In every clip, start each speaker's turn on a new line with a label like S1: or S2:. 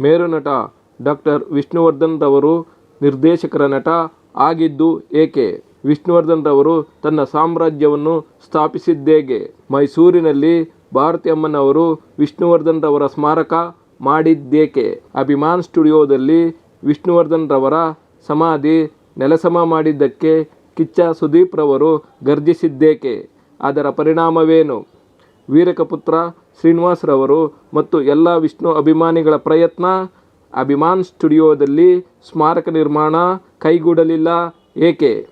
S1: ಮೇರು ನಟ ಡಾಕ್ಟರ್ ವಿಷ್ಣುವರ್ಧನ್ ರವರು ನಿರ್ದೇಶಕರ ನಟ ಆಗಿದ್ದು ಏಕೆ? ವಿಷ್ಣುವರ್ಧನ್ ರವರು ತನ್ನ ಸಾಮ್ರಾಜ್ಯವನ್ನು ಸ್ಥಾಪಿಸಿದ್ದೇಗೆ. ಮೈಸೂರಿನಲ್ಲಿ ಭಾರತಿ ಅಮ್ಮನವರು ವಿಷ್ಣುವರ್ಧನ್ ರವರ ಸ್ಮಾರಕ ಮಾಡಿದ್ದೇಕೆ? ಅಭಿಮಾನ್ ಸ್ಟುಡಿಯೋದಲ್ಲಿ ವಿಷ್ಣುವರ್ಧನ್ ರವರ ಸಮಾಧಿ ನೆಲಸಮ ಮಾಡಿದ್ದಕ್ಕೆ ಕಿಚ್ಚ ಸುದೀಪ್ ರವರು ಗರ್ಜಿಸಿದ್ದೇಕೆ? ಅದರ ಪರಿಣಾಮವೇನು? ವೀರಕಪುತ್ರ ಶ್ರೀನಿವಾಸ್ ರವರು ಮತ್ತು ಎಲ್ಲ ವಿಷ್ಣು ಅಭಿಮಾನಿಗಳ ಪ್ರಯತ್ನ, ಅಭಿಮಾನ್ ಸ್ಟುಡಿಯೋದಲ್ಲಿ ಸ್ಮಾರಕ ನಿರ್ಮಾಣ ಕೈಗೂಡಲಿಲ್ಲ. ಏಕೆ?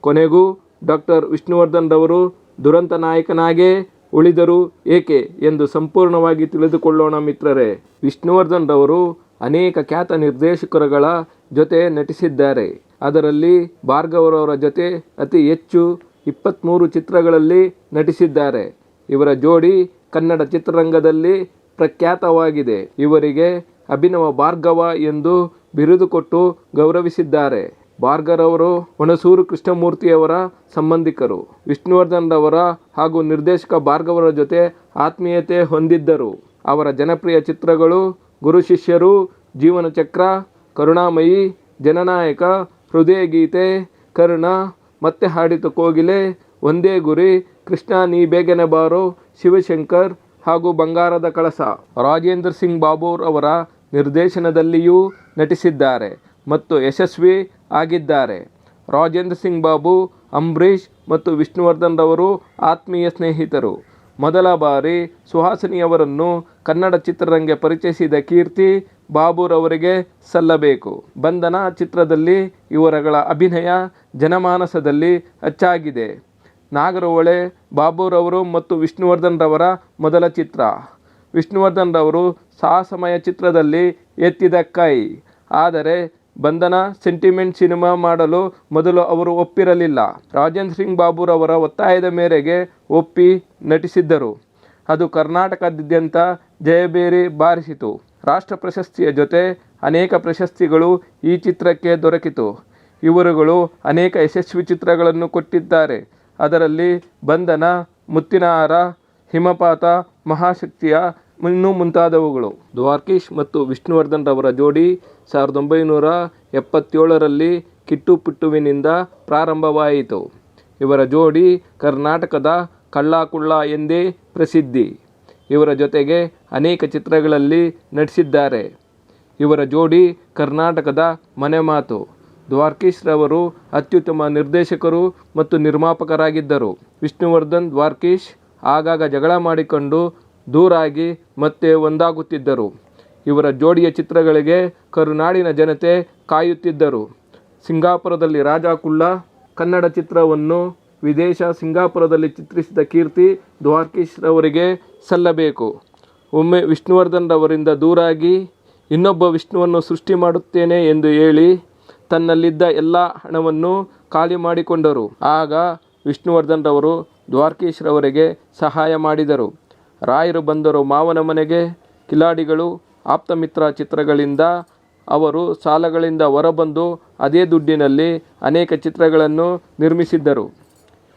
S1: ಕೊನೆಗೂ ಡಾಕ್ಟರ್ ವಿಷ್ಣುವರ್ಧನ್ ರವರು ದುರಂತ ನಾಯಕನಾಗೇ ಉಳಿದರು. ಏಕೆ ಎಂದು ಸಂಪೂರ್ಣವಾಗಿ ತಿಳಿದುಕೊಳ್ಳೋಣ ಮಿತ್ರರೇ. ವಿಷ್ಣುವರ್ಧನ್ ರವರು ಅನೇಕ ಖ್ಯಾತ ನಿರ್ದೇಶಕರುಗಳ ಜೊತೆ ನಟಿಸಿದ್ದಾರೆ. ಅದರಲ್ಲಿ ಭಾರ್ಗವರವರ ಜೊತೆ ಅತಿ ಹೆಚ್ಚು ಇಪ್ಪತ್ತ್ಮೂರು ಚಿತ್ರಗಳಲ್ಲಿ ನಟಿಸಿದ್ದಾರೆ. ಇವರ ಜೋಡಿ ಕನ್ನಡ ಚಿತ್ರರಂಗದಲ್ಲಿ ಪ್ರಖ್ಯಾತವಾಗಿದೆ. ಇವರಿಗೆ ಅಭಿನವ ಭಾರ್ಗವ ಎಂದು ಬಿರುದು ಕೊಟ್ಟು ಗೌರವಿಸಿದ್ದಾರೆ. ಭಾರ್ಗರವರು ಹುಣಸೂರು ಕೃಷ್ಣಮೂರ್ತಿಯವರ ಸಂಬಂಧಿಕರು. ವಿಷ್ಣುವರ್ಧನ್ ರವರ ಹಾಗೂ ನಿರ್ದೇಶಕ ಭಾರ್ಗವರ ಜೊತೆ ಆತ್ಮೀಯತೆ ಹೊಂದಿದ್ದರು. ಅವರ ಜನಪ್ರಿಯ ಚಿತ್ರಗಳು ಗುರು ಶಿಷ್ಯರು ಜೀವನ ಚಕ್ರ ಕರುಣಾಮಯಿ, ಜನನಾಯಕ ಹೃದಯ ಗೀತೆ ಕರ್ಣ ಮತ್ತೆ ಹಾಡಿತು ಕೋಗಿಲೆ, ಒಂದೇ ಗುರಿ, ಕೃಷ್ಣ ನೀ ಬೇಗನೆ ಬಾರೋ, ಶಿವಶಂಕರ್ ಹಾಗೂ ಬಂಗಾರದ ಕಳಸ. ರಾಜೇಂದ್ರ ಸಿಂಗ್ ಬಾಬೂರ್ ಅವರ ನಿರ್ದೇಶನದಲ್ಲಿಯೂ ನಟಿಸಿದ್ದಾರೆ ಮತ್ತು ಯಶಸ್ವಿ ಆಗಿದ್ದಾರೆ. ರಾಜೇಂದ್ರ ಸಿಂಗ್ ಬಾಬು, ಅಂಬರೀಷ್ ಮತ್ತು ವಿಷ್ಣುವರ್ಧನ್ ರವರು ಆತ್ಮೀಯ ಸ್ನೇಹಿತರು. ಮೊದಲ ಬಾರಿ ಸುಹಾಸಿನಿಯವರನ್ನು ಕನ್ನಡ ಚಿತ್ರರಂಗೆ ಪರಿಚಯಿಸಿದ ಕೀರ್ತಿ ಬಾಬುರವರಿಗೆ ಸಲ್ಲಬೇಕು. ಬಂಧನ ಚಿತ್ರದಲ್ಲಿ ಇವರಗಳ ಅಭಿನಯ ಜನಮಾನಸದಲ್ಲಿ ಅಚ್ಚಾಗಿದೆ. ನಾಗರಹೊಳೆ, ಬಾಬುರವರು ಮತ್ತು ವಿಷ್ಣುವರ್ಧನ್ ರವರ ಮೊದಲ ಚಿತ್ರ. ವಿಷ್ಣುವರ್ಧನ್ ರವರು ಸಾಹಸಮಯ ಚಿತ್ರದಲ್ಲಿ ಎತ್ತಿದ ಕೈ. ಆದರೆ ಬಂಧನ ಸೆಂಟಿಮೆಂಟ್ ಸಿನಿಮಾ ಮಾಡಲು ಮೊದಲು ಅವರು ಒಪ್ಪಿರಲಿಲ್ಲ. ರಾಜೇಂದ್ರ ಸಿಂಗ್ ಬಾಬುರವರ ಒತ್ತಾಯದ ಮೇರೆಗೆ ಒಪ್ಪಿ ನಟಿಸಿದ್ದರು. ಅದು ಕರ್ನಾಟಕದಾದ್ಯಂತ ಜಯಬೇರಿ ಬಾರಿಸಿತು. ರಾಷ್ಟ್ರ ಪ್ರಶಸ್ತಿಯ ಜೊತೆ ಅನೇಕ ಪ್ರಶಸ್ತಿಗಳು ಈ ಚಿತ್ರಕ್ಕೆ ದೊರಕಿತು. ಇವರುಗಳು ಅನೇಕ ಯಶಸ್ವಿ ಚಿತ್ರಗಳನ್ನು ಕೊಟ್ಟಿದ್ದಾರೆ. ಅದರಲ್ಲಿ ಬಂಧನ ಮುತ್ತಿನ ಹಾರ ಹಿಮಪಾತ, ಮಹಾಶಕ್ತಿಯ ಇನ್ನೂ ಮುಂತಾದವುಗಳು. ದ್ವಾರ್ಕೀಶ್ ಮತ್ತು ವಿಷ್ಣುವರ್ಧನ್ ರವರ ಜೋಡಿ ಸಾವಿರದ ಒಂಬೈನೂರ ಎಪ್ಪತ್ತೇಳರಲ್ಲಿ ಕಿಟ್ಟು ಪಿಟ್ಟುವಿನಿಂದ ಪ್ರಾರಂಭವಾಯಿತು. ಇವರ ಜೋಡಿ ಕರ್ನಾಟಕದ ಕಳ್ಳಾಕುಳ್ಳ ಎಂದೇ ಪ್ರಸಿದ್ಧಿ. ಇವರ ಜೊತೆಗೆ ಅನೇಕ ಚಿತ್ರಗಳಲ್ಲಿ ನಟಿಸಿದ್ದಾರೆ. ಇವರ ಜೋಡಿ ಕರ್ನಾಟಕದ ಮನೆ ಮಾತು. ದ್ವಾರ್ಕೀಶ್ ರವರು ಅತ್ಯುತ್ತಮ ನಿರ್ದೇಶಕರು ಮತ್ತು ನಿರ್ಮಾಪಕರಾಗಿದ್ದರು. ವಿಷ್ಣುವರ್ಧನ್, ದ್ವಾರ್ಕೀಶ್ ಆಗಾಗ ಜಗಳ ಮಾಡಿಕೊಂಡು ದೂರಾಗಿ ಮತ್ತೆ ಒಂದಾಗುತ್ತಿದ್ದರು. ಇವರ ಜೋಡಿಯ ಚಿತ್ರಗಳಿಗೆ ಕರುನಾಡಿನ ಜನತೆ ಕಾಯುತ್ತಿದ್ದರು. ಸಿಂಗಾಪುರದಲ್ಲಿ ರಾಜಾಕುಳ್ಳ ಕನ್ನಡ ಚಿತ್ರವನ್ನು ವಿದೇಶ ಸಿಂಗಾಪುರದಲ್ಲಿ ಚಿತ್ರಿಸಿದ ಕೀರ್ತಿ ದ್ವಾರಕೀಶ್ ರವರಿಗೆ ಸಲ್ಲಬೇಕು. ಒಮ್ಮೆ ವಿಷ್ಣುವರ್ಧನ್ ರವರಿಂದ ದೂರಾಗಿ ಇನ್ನೊಬ್ಬ ವಿಷ್ಣುವನ್ನು ಸೃಷ್ಟಿ ಮಾಡುತ್ತೇನೆ ಎಂದು ಹೇಳಿ ತನ್ನಲ್ಲಿದ್ದ ಎಲ್ಲ ಹಣವನ್ನು ಖಾಲಿ ಮಾಡಿಕೊಂಡರು. ಆಗ ವಿಷ್ಣುವರ್ಧನ್ ರವರು ಸಹಾಯ ಮಾಡಿದರು. ರಾಯರು ಬಂದರು ಮಾವನ ಮನೆಗೆ. ಕಿಲಾಡಿಗಳು, ಆಪ್ತಮಿತ್ರ ಚಿತ್ರಗಳಿಂದ ಅವರು ಸಾಲಗಳಿಂದ ಹೊರಬಂದು ಅದೇ ದುಡ್ಡಿನಲ್ಲಿ ಅನೇಕ ಚಿತ್ರಗಳನ್ನು ನಿರ್ಮಿಸಿದ್ದರು.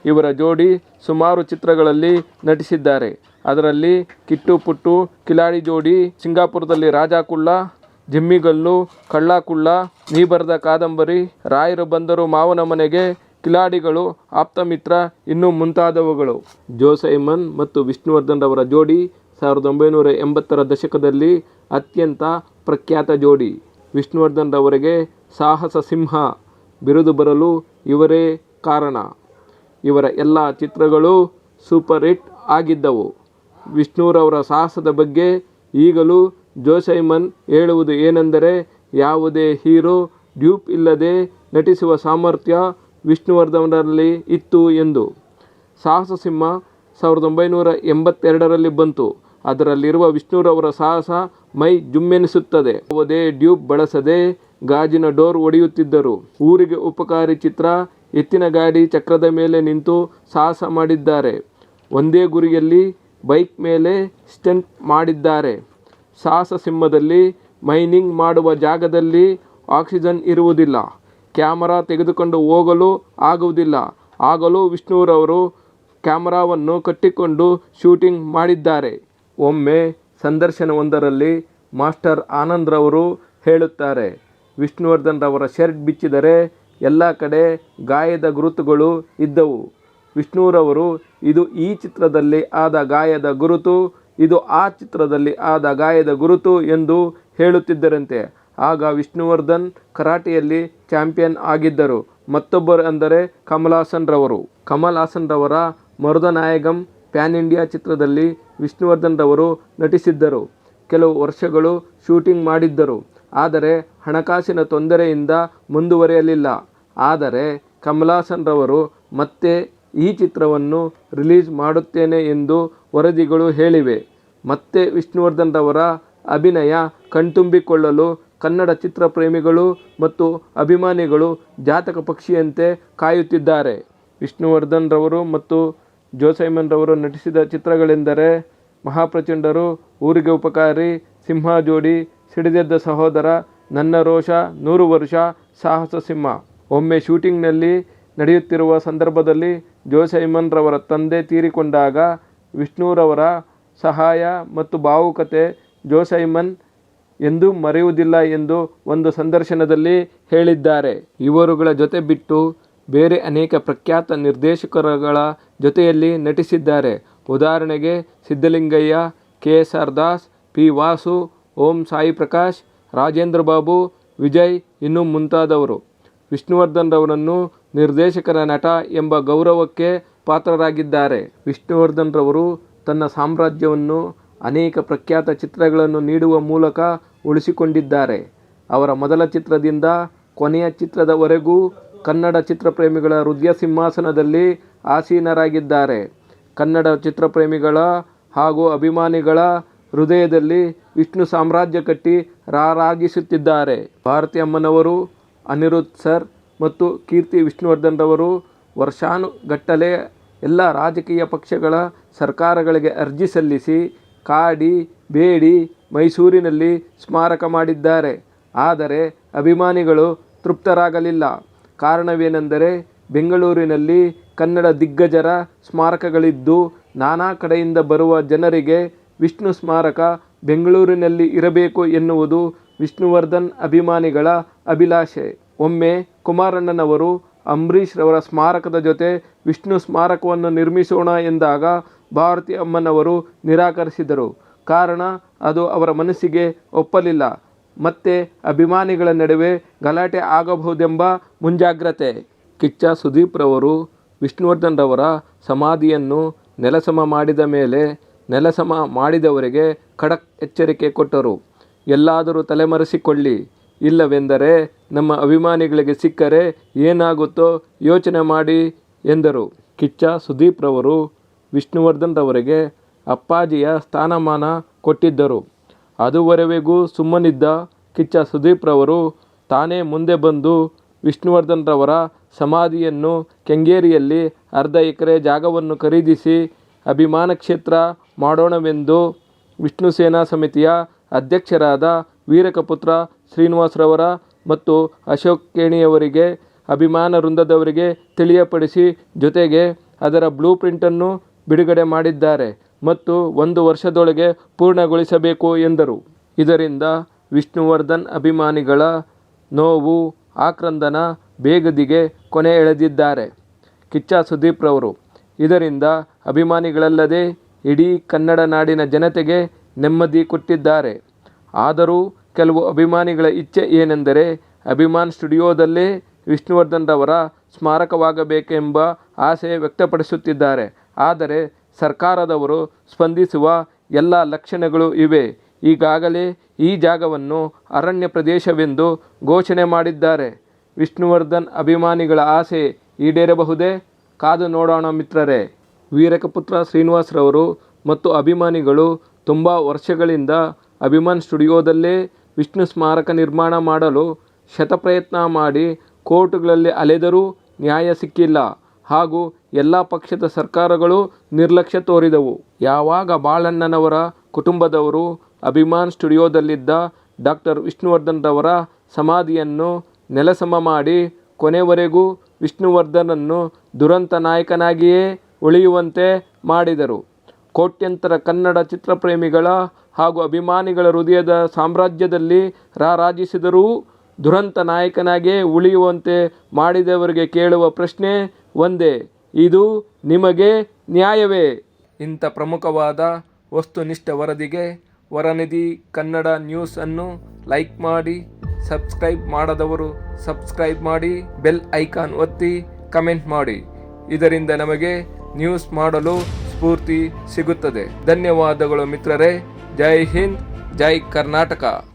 S1: ಇವರ ಜೋಡಿ ಸುಮಾರು ಚಿತ್ರಗಳಲ್ಲಿ ನಟಿಸಿದ್ದಾರೆ. ಅದರಲ್ಲಿ ಕಿಟ್ಟು ಪುಟ್ಟು ಕಿಲಾಡಿ ಜೋಡಿ, ಸಿಂಗಾಪುರದಲ್ಲಿ ರಾಜಾಕುಳ್ಳ, ಜಿಮ್ಮಿಗಲ್ಲು, ಕಳ್ಳಾಕುಳ್ಳ, ನೀಬರದ ಕಾದಂಬರಿ, ರಾಯರು ಬಂದರು ಮಾವನ ಮನೆಗೆ, ಕಿಲಾಡಿಗಳು ಆಪ್ತಮಿತ್ರ ಇನ್ನೂ ಮುಂತಾದವುಗಳು. ಜೋಸೈಮನ್ ಮತ್ತು ವಿಷ್ಣುವರ್ಧನ್ ರವರ ಜೋಡಿ ಸಾವಿರದ ಒಂಬೈನೂರ ಎಂಬತ್ತರ ದಶಕದಲ್ಲಿ ಅತ್ಯಂತ ಪ್ರಖ್ಯಾತ ಜೋಡಿ. ವಿಷ್ಣುವರ್ಧನ್ ರವರಿಗೆ ಸಾಹಸ ಸಿಂಹ, ಬಿರುದು ಬರಲು ಇವರೇ ಕಾರಣ. ಇವರ ಎಲ್ಲ ಚಿತ್ರಗಳು ಸೂಪರ್ ಹಿಟ್ ಆಗಿದ್ದವು. ವಿಷ್ಣುರವರ ಸಾಹಸದ ಬಗ್ಗೆ ಈಗಲೂ ಜೋಸೈಮನ್ ಹೇಳುವುದು ಏನೆಂದರೆ, ಯಾವುದೇ ಹೀರೋ ಡ್ಯೂಪ್ ಇಲ್ಲದೆ ನಟಿಸುವ ಸಾಮರ್ಥ್ಯ ವಿಷ್ಣುವರ್ಧನರಲ್ಲಿ ಇತ್ತು ಎಂದು. ಸಾಹಸ ಸಿಂಹ ಸಾವಿರದ ಒಂಬೈನೂರ ಎಂಬತ್ತೆರಡರಲ್ಲಿ ಬಂತು. ಅದರಲ್ಲಿರುವ ವಿಷ್ಣುರವರ ಸಾಹಸ ಮೈ ಜುಮ್ಮೆನಿಸುತ್ತದೆ. ಯಾವುದೇ ಡ್ಯೂಪ್ ಬಳಸದೆ ಗಾಜಿನ ಡೋರ್ ಒಡೆಯುತ್ತಿದ್ದರು. ಊರಿಗೆ ಉಪಕಾರಿ ಚಿತ್ರ ಎತ್ತಿನ ಗಾಡಿ ಚಕ್ರದ ಮೇಲೆ ನಿಂತು ಸಾಹಸ ಮಾಡಿದ್ದಾರೆ. ಒಂದೇ ಗುರಿಯಲ್ಲಿ ಬೈಕ್ ಮೇಲೆ ಸ್ಟಂಟ್ ಮಾಡಿದ್ದಾರೆ. ಸಾಹಸ ಸಿಂಹದಲ್ಲಿ ಮೈನಿಂಗ್ ಮಾಡುವ ಜಾಗದಲ್ಲಿ ಆಕ್ಸಿಜನ್ ಇರುವುದಿಲ್ಲ. ಕ್ಯಾಮರಾ ತೆಗೆದುಕೊಂಡು ಹೋಗಲು ಆಗುವುದಿಲ್ಲ. ಆಗಲೂ ವಿಷ್ಣುರವರು ಕ್ಯಾಮರಾವನ್ನು ಕಟ್ಟಿಕೊಂಡು ಶೂಟಿಂಗ್ ಮಾಡಿದ್ದಾರೆ. ಒಮ್ಮೆ ಸಂದರ್ಶನವೊಂದರಲ್ಲಿ ಮಾಸ್ಟರ್ ಆನಂದ್ರವರು ಹೇಳುತ್ತಾರೆ, ವಿಷ್ಣುವರ್ಧನ್ ರವರ ಶರ್ಟ್ ಬಿಚ್ಚಿದರೆ ಎಲ್ಲ ಕಡೆ ಗಾಯದ ಗುರುತುಗಳು ಇದ್ದವು. ವಿಷ್ಣುರವರು, ಇದು ಈ ಚಿತ್ರದಲ್ಲಿ ಆದ ಗಾಯದ ಗುರುತು, ಇದು ಆ ಚಿತ್ರದಲ್ಲಿ ಆದ ಗಾಯದ ಗುರುತು ಎಂದು ಹೇಳುತ್ತಿದ್ದರಂತೆ. ಆಗ ವಿಷ್ಣುವರ್ಧನ್ ಕರಾಟೆಯಲ್ಲಿ ಚಾಂಪಿಯನ್ ಆಗಿದ್ದರು. ಮತ್ತೊಬ್ಬರು ಅಂದರೆ ಕಮಲ್ ಹಾಸನ್ ರವರು ಕಮಲ್ ಹಾಸನ್ ರವರ ಮರುದನಾಯಗಂ ಪ್ಯಾನ್ ಇಂಡಿಯಾ ಚಿತ್ರದಲ್ಲಿ ವಿಷ್ಣುವರ್ಧನ್ರವರು ನಟಿಸಿದ್ದರು. ಕೆಲವು ವರ್ಷಗಳು ಶೂಟಿಂಗ್ ಮಾಡಿದ್ದರು. ಆದರೆ ಹಣಕಾಸಿನ ತೊಂದರೆಯಿಂದ ಮುಂದುವರಿಯಲಿಲ್ಲ. ಆದರೆ ಕಮಲಾಸನ್ರವರು ರವರು ಮತ್ತೆ ಈ ಚಿತ್ರವನ್ನು ರಿಲೀಸ್ ಮಾಡುತ್ತೇನೆ ಎಂದು ವರದಿಗಳು ಹೇಳಿವೆ. ಮತ್ತೆ ವಿಷ್ಣುವರ್ಧನ್ ರವರ ಅಭಿನಯ ಕಣ್ತುಂಬಿಕೊಳ್ಳಲು ಕನ್ನಡ ಚಿತ್ರ ಪ್ರೇಮಿಗಳು ಮತ್ತು ಅಭಿಮಾನಿಗಳು ಜಾತಕ ಪಕ್ಷಿಯಂತೆ ಕಾಯುತ್ತಿದ್ದಾರೆ. ವಿಷ್ಣುವರ್ಧನ್ ರವರು ಮತ್ತು ಜೋಸೈಮನ್ ರವರು ನಟಿಸಿದ ಚಿತ್ರಗಳೆಂದರೆ ಮಹಾಪ್ರಚಂಡರು, ಊರಿಗೆ ಉಪಕಾರಿ ಸಿಂಹ ಜೋಡಿ ಸಿಡಿದೆದ್ದ ಸಹೋದರ, ನನ್ನ ರೋಷ, ನೂರು ವರ್ಷ, ಸಾಹಸ ಸಿಂಹ. ಒಮ್ಮೆ ಶೂಟಿಂಗ್ನಲ್ಲಿ ನಡೆಯುತ್ತಿರುವ ಸಂದರ್ಭದಲ್ಲಿ ಜೋಸೈಮನ್ರವರ ತಂದೆ ತೀರಿಕೊಂಡಾಗ ವಿಷ್ಣುರವರ ಸಹಾಯ ಮತ್ತು ಭಾವುಕತೆ ಜೋಸೈಮನ್ ಎಂದೂ ಮರೆಯುವುದಿಲ್ಲ ಎಂದು ಒಂದು ಸಂದರ್ಶನದಲ್ಲಿ ಹೇಳಿದ್ದಾರೆ. ಇವರುಗಳ ಜೊತೆ ಬಿಟ್ಟು ಬೇರೆ ಅನೇಕ ಪ್ರಖ್ಯಾತ ನಿರ್ದೇಶಕರುಗಳ ಜೊತೆಯಲ್ಲಿ ನಟಿಸಿದ್ದಾರೆ. ಉದಾಹರಣೆಗೆ Siddalingaiah K S R Das, P Vasu Om Sai Prakash, Rajendra Babu, Vijay ಇನ್ನು ಮುಂತಾದವರು. ವಿಷ್ಣುವರ್ಧನ್ ರವರನ್ನು ನಿರ್ದೇಶಕರ ನಟ ಎಂಬ ಗೌರವಕ್ಕೆ ಪಾತ್ರರಾಗಿದ್ದಾರೆ. ವಿಷ್ಣುವರ್ಧನ್ ರವರು ತನ್ನ ಸಾಮ್ರಾಜ್ಯವನ್ನು ಅನೇಕ ಪ್ರಖ್ಯಾತ ಚಿತ್ರಗಳನ್ನು ನೀಡುವ ಮೂಲಕ ಉಳಿಸಿಕೊಂಡಿದ್ದಾರೆ. ಅವರ ಮೊದಲ ಚಿತ್ರದಿಂದ ಕೊನೆಯ ಚಿತ್ರದವರೆಗೂ ಕನ್ನಡ ಚಿತ್ರಪ್ರೇಮಿಗಳ ಹೃದಯ ಸಿಂಹಾಸನದಲ್ಲಿ ಆಸೀನರಾಗಿದ್ದಾರೆ. ಕನ್ನಡ ಚಿತ್ರಪ್ರೇಮಿಗಳ ಹಾಗೂ ಅಭಿಮಾನಿಗಳ ಹೃದಯದಲ್ಲಿ ವಿಷ್ಣು ಸಾಮ್ರಾಜ್ಯ ಕಟ್ಟಿ ರಾರಾಗಿಸುತ್ತಿದ್ದಾರೆ ಭಾರತಿ ಅಮ್ಮನವರು ಅನಿರುದ್ಧ್ ಸರ್ ಮತ್ತು ಕೀರ್ತಿ ವಿಷ್ಣುವರ್ಧನ್ ರವರು ವರ್ಷಾನುಗಟ್ಟಲೆ ಎಲ್ಲ ರಾಜಕೀಯ ಪಕ್ಷಗಳ ಸರ್ಕಾರಗಳಿಗೆ ಅರ್ಜಿ ಸಲ್ಲಿಸಿ ಕಾಡಿ, ಬೇಡಿ ಮೈಸೂರಿನಲ್ಲಿ ಸ್ಮಾರಕ ಮಾಡಿದ್ದಾರೆ. ಆದರೆ ಅಭಿಮಾನಿಗಳು ತೃಪ್ತರಾಗಲಿಲ್ಲ. ಕಾರಣವೇನೆಂದರೆ ಬೆಂಗಳೂರಿನಲ್ಲಿ ಕನ್ನಡ ದಿಗ್ಗಜರ ಸ್ಮಾರಕಗಳಿದ್ದು ನಾನಾ ಕಡೆಯಿಂದ ಬರುವ ಜನರಿಗೆ ವಿಷ್ಣು ಸ್ಮಾರಕ ಬೆಂಗಳೂರಿನಲ್ಲಿ ಇರಬೇಕು ಎನ್ನುವುದು ವಿಷ್ಣುವರ್ಧನ್ ಅಭಿಮಾನಿಗಳ ಅಭಿಲಾಷೆ. ಒಮ್ಮೆ ಕುಮಾರಣ್ಣನವರು ಅಂಬರೀಷ್ ರವರ ಸ್ಮಾರಕದ ಜೊತೆ ವಿಷ್ಣು ಸ್ಮಾರಕವನ್ನು ನಿರ್ಮಿಸೋಣ ಎಂದಾಗ ಭಾರತಿ ಅಮ್ಮನವರು ನಿರಾಕರಿಸಿದರು. ಕಾರಣ, ಅದು ಅವರ ಮನಸ್ಸಿಗೆ ಒಪ್ಪಲಿಲ್ಲ. ಮತ್ತೆ ಅಭಿಮಾನಿಗಳ ನಡುವೆ ಗಲಾಟೆ ಆಗಬಹುದೆಂಬ ಮುಂಜಾಗ್ರತೆ. ಕಿಚ್ಚ ಸುದೀಪ್ ರವರು ವಿಷ್ಣುವರ್ಧನ್ ಸಮಾಧಿಯನ್ನು ನೆಲಸಮ ಮಾಡಿದ ಮೇಲೆ ನೆಲಸಮ ಮಾಡಿದವರಿಗೆ ಖಡಕ್ ಎಚ್ಚರಿಕೆ ಕೊಟ್ಟರು. ಎಲ್ಲಾದರೂ ತಲೆಮರೆಸಿಕೊಳ್ಳಿ. ಇಲ್ಲವೆಂದರೆ ನಮ್ಮ ಅಭಿಮಾನಿಗಳಿಗೆ ಸಿಕ್ಕರೆ ಏನಾಗುತ್ತೋ ಯೋಚನೆ ಮಾಡಿ ಎಂದರು. ಕಿಚ್ಚ ಸುದೀಪ್ ರವರು ವಿಷ್ಣುವರ್ಧನ್ ರವರಿಗೆ ಅಪ್ಪಾಜಿಯ ಸ್ಥಾನಮಾನ ಕೊಟ್ಟಿದ್ದರು. ಅದುವರೆವಿಗೂ ಸುಮ್ಮನಿದ್ದ ಕಿಚ್ಚ ಸುದೀಪ್ ರವರು ತಾನೇ ಮುಂದೆ ಬಂದು ವಿಷ್ಣುವರ್ಧನ್ ರವರ ಸಮಾಧಿಯನ್ನು ಕೆಂಗೇರಿಯಲ್ಲಿ ಅರ್ಧ ಎಕರೆ ಜಾಗವನ್ನು ಖರೀದಿಸಿ ಅಭಿಮಾನ ಕ್ಷೇತ್ರ ಮಾಡೋಣವೆಂದು ವಿಷ್ಣು ಸೇನಾ ಸಮಿತಿಯ ಅಧ್ಯಕ್ಷರಾದ ವೀರಕಪುತ್ರ ಶ್ರೀನಿವಾಸರವರ ಮತ್ತು ಅಶೋಕ್ ಕೇಣಿಯವರಿಗೆ, ಅಭಿಮಾನ ವೃಂದದವರಿಗೆ ತಿಳಿಯಪಡಿಸಿ ಜೊತೆಗೆ ಅದರ ಬ್ಲೂ ಪ್ರಿಂಟನ್ನು ಬಿಡುಗಡೆ ಮಾಡಿದ್ದಾರೆ ಮತ್ತು ಒಂದು ವರ್ಷದೊಳಗೆ ಪೂರ್ಣಗೊಳಿಸಬೇಕು ಎಂದರು. ಇದರಿಂದ ವಿಷ್ಣುವರ್ಧನ್ ಅಭಿಮಾನಿಗಳ ನೋವು, ಆಕ್ರಂದನ ಬೇಗದಿಗೆ ಕೊನೆ ಎಳೆದಿದ್ದಾರೆ. ಕಿಚ್ಚ ಸುದೀಪ್ ರವರು ಇದರಿಂದ ಅಭಿಮಾನಿಗಳಲ್ಲದೆ ಇಡೀ ಕನ್ನಡ ನಾಡಿನ ಜನತೆಗೆ ನೆಮ್ಮದಿ ಕೊಟ್ಟಿದ್ದಾರೆ. ಆದರೂ ಕೆಲವು ಅಭಿಮಾನಿಗಳ ಇಚ್ಛೆ ಏನೆಂದರೆ ಅಭಿಮಾನ್ ಸ್ಟುಡಿಯೋದಲ್ಲೇ ವಿಷ್ಣುವರ್ಧನ್ ರವರ ಸ್ಮಾರಕವಾಗಬೇಕೆಂಬ ಆಸೆ ವ್ಯಕ್ತಪಡಿಸುತ್ತಿದ್ದಾರೆ. ಆದರೆ ಸರ್ಕಾರದವರು ಸ್ಪಂದಿಸುವ ಎಲ್ಲ ಲಕ್ಷಣಗಳು ಇವೆ. ಈಗಾಗಲೇ ಈ ಜಾಗವನ್ನು ಅರಣ್ಯ ಪ್ರದೇಶವೆಂದು ಘೋಷಣೆ ಮಾಡಿದ್ದಾರೆ. ವಿಷ್ಣುವರ್ಧನ್ ಅಭಿಮಾನಿಗಳ ಆಸೆ ಈಡೇರಬಹುದೇ? ಕಾದು ನೋಡೋಣ ಮಿತ್ರರೇ. ವೀರಕಪುತ್ರ ಶ್ರೀನಿವಾಸರವರು ಮತ್ತು ಅಭಿಮಾನಿಗಳು ತುಂಬ ವರ್ಷಗಳಿಂದ ಅಭಿಮಾನ್ ಸ್ಟುಡಿಯೋದಲ್ಲೇ ವಿಷ್ಣು ಸ್ಮಾರಕ ನಿರ್ಮಾಣ ಮಾಡಲು ಶತಪ್ರಯತ್ನ ಮಾಡಿ ಕೋರ್ಟುಗಳಲ್ಲಿ ಅಲೆದರೂ ನ್ಯಾಯ ಸಿಕ್ಕಿಲ್ಲ. ಹಾಗೂ ಎಲ್ಲ ಪಕ್ಷದ ಸರ್ಕಾರಗಳು ನಿರ್ಲಕ್ಷ್ಯ ತೋರಿದವು. ಯಾವಾಗ ಬಾಳಣ್ಣನವರ ಕುಟುಂಬದವರು ಅಭಿಮಾನ್ ಸ್ಟುಡಿಯೋದಲ್ಲಿದ್ದ ಡಾಕ್ಟರ್ ವಿಷ್ಣುವರ್ಧನ್ ರವರ ಸಮಾಧಿಯನ್ನು ನೆಲಸಮ ಮಾಡಿ ಕೊನೆವರೆಗೂ ವಿಷ್ಣುವರ್ಧನನ್ನು ದುರಂತ ನಾಯಕನಾಗಿಯೇ ಉಳಿಯುವಂತೆ ಮಾಡಿದರು. ಕೋಟ್ಯಂತರ ಕನ್ನಡ ಚಿತ್ರಪ್ರೇಮಿಗಳ ಹಾಗೂ ಅಭಿಮಾನಿಗಳ ಹೃದಯದ ಸಾಮ್ರಾಜ್ಯದಲ್ಲಿ ರಾರಾಜಿಸಿದರೂ ದುರಂತ ನಾಯಕನಾಗೇ ಉಳಿಯುವಂತೆ ಮಾಡಿದವರಿಗೆ ಕೇಳುವ ಪ್ರಶ್ನೆ ಒಂದೇ, ಇದು ನಿಮಗೆ ನ್ಯಾಯವೇ? ಇಂಥ ಪ್ರಮುಖವಾದ ವಸ್ತುನಿಷ್ಠ ವರದಿಗೆ ವರನಿಧಿ ಕನ್ನಡ ನ್ಯೂಸನ್ನು ಲೈಕ್ ಮಾಡಿ, ಸಬ್ಸ್ಕ್ರೈಬ್ ಮಾಡದವರು ಸಬ್ಸ್ಕ್ರೈಬ್ ಮಾಡಿ, ಬೆಲ್ ಐಕಾನ್ ಒತ್ತಿ ಕಮೆಂಟ್ ಮಾಡಿ. ಇದರಿಂದ ನಮಗೆ ನ್ಯೂಸ್ ಮಾಡಲು ಸ್ಫೂರ್ತಿ ಸಿಗುತ್ತದೆ. ಧನ್ಯವಾದಗಳು ಮಿತ್ರರೇ. ಜೈ ಹಿಂದ್ ಜೈ ಕರ್ನಾಟಕ.